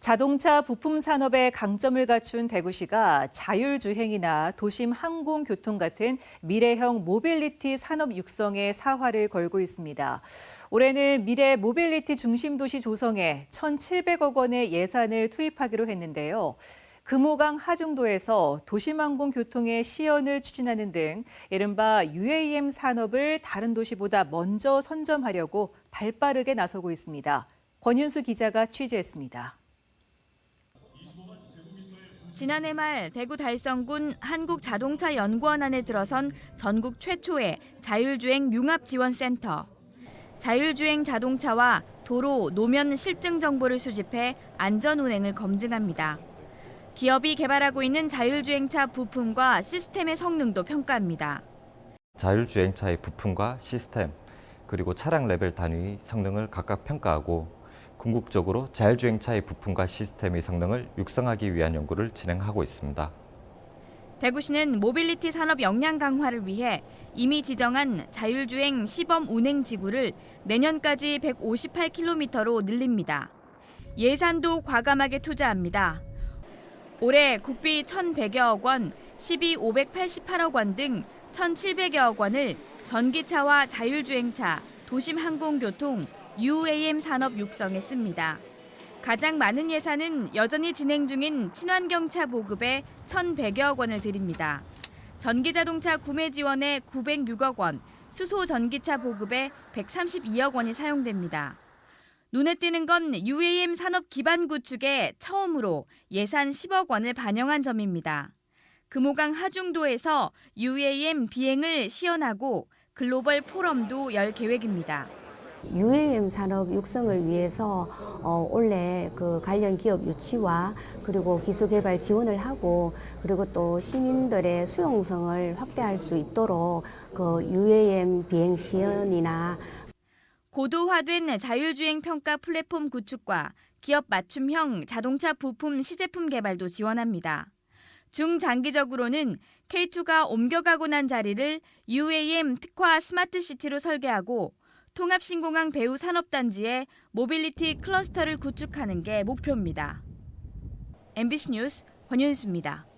자동차 부품 산업의 강점을 갖춘 대구시가 자율주행이나 도심 항공교통 같은 미래형 모빌리티 산업 육성에 사활을 걸고 있습니다. 올해는 미래 모빌리티 중심 도시 조성에 1,700억 원의 예산을 투입하기로 했는데요. 금호강 하중도에서 도심항공교통의 시연을 추진하는 등 이른바 UAM 산업을 다른 도시보다 먼저 선점하려고 발빠르게 나서고 있습니다. 권윤수 기자가 취재했습니다. 지난해 말 대구 달성군 한국자동차연구원 안에 들어선 전국 최초의 자율주행 융합지원센터. 자율주행 자동차와 도로, 노면 실증 정보를 수집해 안전 운행을 검증합니다. 기업이 개발하고 있는 자율주행차 부품과 시스템의 성능도 평가합니다. 자율주행차의 부품과 시스템, 그리고 차량 레벨 단위 성능을 각각 평가하고 궁극적으로 자율주행차의 부품과 시스템의 성능을 육성하기 위한 연구를 진행하고 있습니다. 대구시는 모빌리티 산업 역량 강화를 위해 이미 지정한 자율주행 시범 운행 지구를 내년까지 158km로 늘립니다. 예산도 과감하게 투자합니다. 올해 국비 1,100여억 원, 시비 588억 원 등 1,700여억 원을 전기차와 자율주행차, 도심 항공교통, UAM 산업 육성에 씁니다. 가장 많은 예산은 여전히 진행 중인 친환경차 보급에 1,100여억 원을 드립니다. 전기자동차 구매 지원에 906억 원, 수소 전기차 보급에 132억 원이 사용됩니다. 눈에 띄는 건 UAM 산업 기반 구축에 처음으로 예산 10억 원을 반영한 점입니다. 금호강 하중도에서 UAM 비행을 시연하고 글로벌 포럼도 열 계획입니다. UAM 산업 육성을 위해서 어, 올해 그 관련 기업 유치와 그리고 기술 개발 지원을 하고 그리고 또 시민들의 수용성을 확대할 수 있도록 그 UAM 비행 시연이나 고도화된 자율주행 평가 플랫폼 구축과 기업 맞춤형 자동차 부품 시제품 개발도 지원합니다. 중장기적으로는 K2가 옮겨가고 난 자리를 UAM 특화 스마트 시티로 설계하고 통합신공항 배후 산업단지에 모빌리티 클러스터를 구축하는 게 목표입니다. MBC 뉴스 권윤수입니다.